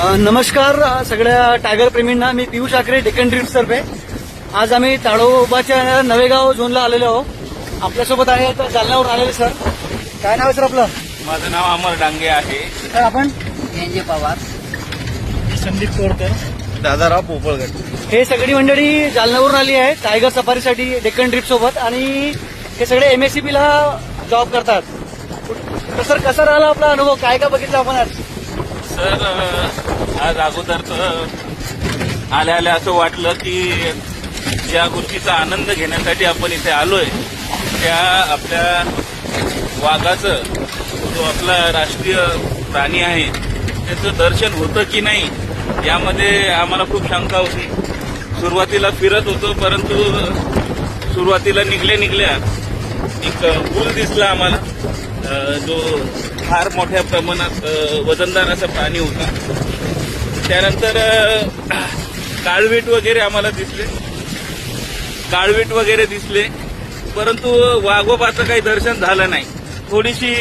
नमस्कार सगळ्या टायगर प्रेमींना. मी पियुष आकरे डेक्कन ड्रीम्स तर्फे. आज आम्ही ताडोबाच्या नवेगाव झोनला आलेलो आहोत. आपल्यासोबत आहे तर जालन्यावरून आलेले सर. काय नाव आहे सर आपलं? माझं नाव अमर डांगे आहे. सर आपण? एनजे पवार. संदीप तोडकर. दादाराव पोपळगड हे सगळी मंडळी जालन्यावरून आली आहे टायगर सफारीसाठी डेक्कन ट्रिप सोबत. आणि हे सगळे एमएससीबी ला जॉब करतात. तर सर कसा राहिला आपला अनुभव? काय काय बघितलं आपण आज? सर आज अगोदर आल्या आल्या असं वाटलं की ज्या गोष्टीचा आनंद घेण्यासाठी आपण इथे आलोय. त्या आपल्या वाघाचं जो आपला राष्ट्रीय प्राणी आहे त्याचं दर्शन होतं की नाही यामध्ये आम्हाला खूप शंका होती. सुरुवातीला फिरत होतो परंतु सुरुवातीला निघले निघल्या एक पूल दिसला आम्हाला. जो फार मोठ्या प्रमाणात वजनदार असा प्राणी होता. त्यानंतर काळवीट वगैरे आम्हाला दिसले. काळवीट वगैरे दिसले. परंतु वाघोबाचं काही दर्शन झालं नाही. थोडीशी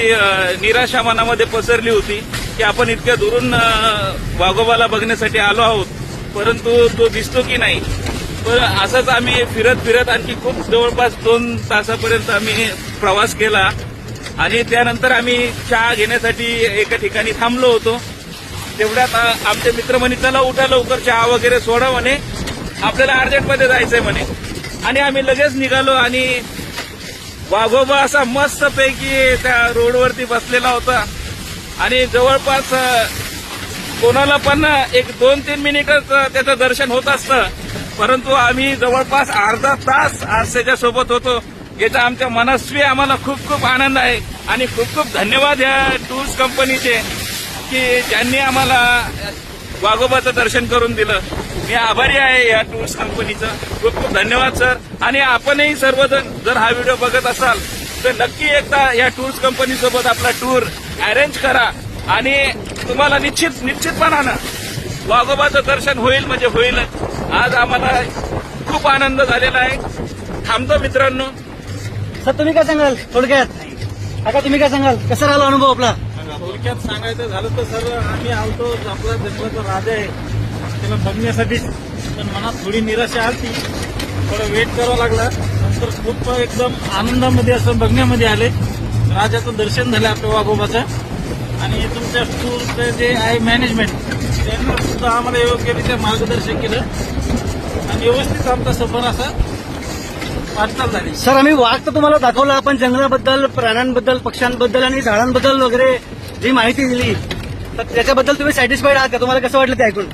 निराशा मनामध्ये पसरली होती की आपण इतक्या दुरून वाघोबाला बघण्यासाठी आलो आहोत. परंतु तो दिसतो की नाही. पण असंच आम्ही फिरत फिरत आणखी खूप जवळपास दोन तासापर्यंत आम्ही प्रवास केला. आणि त्यानंतर आम्ही चहा घेण्यासाठी एका ठिकाणी थांबलो होतो. तेवढ्यात आमचे मित्र म्हणे चला उठा लवकर चहा वगैरे सोडा म्हणे. आपल्याला अर्जंटमध्ये जायचंय म्हणे. आणि आम्ही लगेच निघालो आणि वाघोबा असा मस्त पैकी त्या रोडवरती बसलेला होता. आणि जवळपास कोणाला पण एक दोन तीन मिनिटच त्याचं दर्शन होत असतं. परंतु आम्ही जवळपास अर्धा तास आरसेच्या सोबत होतो याचा आमच्या मनस्वी आम्हाला खूप खूप आनंद आहे. आणि खूप खूप धन्यवाद या टूर्स कंपनीचे. की ज्यांनी आम्हाला वाघोबाचं दर्शन करून दिलं मी आभारी आहे या टूर्स कंपनीचं. खूप खूप धन्यवाद सर. आणि आपणही सर्वजण जर हा व्हिडिओ बघत असाल तर नक्की एकदा या टूर्स कंपनीसोबत आपला टूर अरेंज करा. आणि तुम्हाला निश्चित निश्चितपणानं वाघोबाचं दर्शन होईल म्हणजे होईलच. आज आम्हाला खूप आनंद झालेला आहे. थांबतो मित्रांनो. सर तुम्ही काय सांगाल? थोडक्यात. काका तुम्ही काय सांगाल? कसा राहिला अनुभव आपला? थोडक्यात सांगायचं झालं तर सर आम्ही आलतो आपला जंगलाचा राजा आहे. त्याला बघण्यासाठी. पण मनात थोडी निराशा आली थोडं वेट करावं लागला. नंतर खूप एकदम आनंदामध्ये असं बघण्यामध्ये आले. राजाचं दर्शन झालं आपल्या वाघोबाचं. आणि तुमच्या टूरचं जे आहे मॅनेजमेंट त्यांना सुद्धा आम्हाला योग्यरित्या मार्गदर्शन केलं. आणि व्यवस्थित आमचा सफर असा वाटचाल झाली. सर आम्ही वाघ तर तुम्हाला दाखवला आपण जंगलाबद्दल प्राण्यांबद्दल पक्ष्यांबद्दल आणि झाडांबद्दल वगैरे जी माहिती दिली तर त्याच्याबद्दल तुम्ही सॅटिस्फाईड आहात का? तुम्हाला कसं वाटलं ते ऐकून?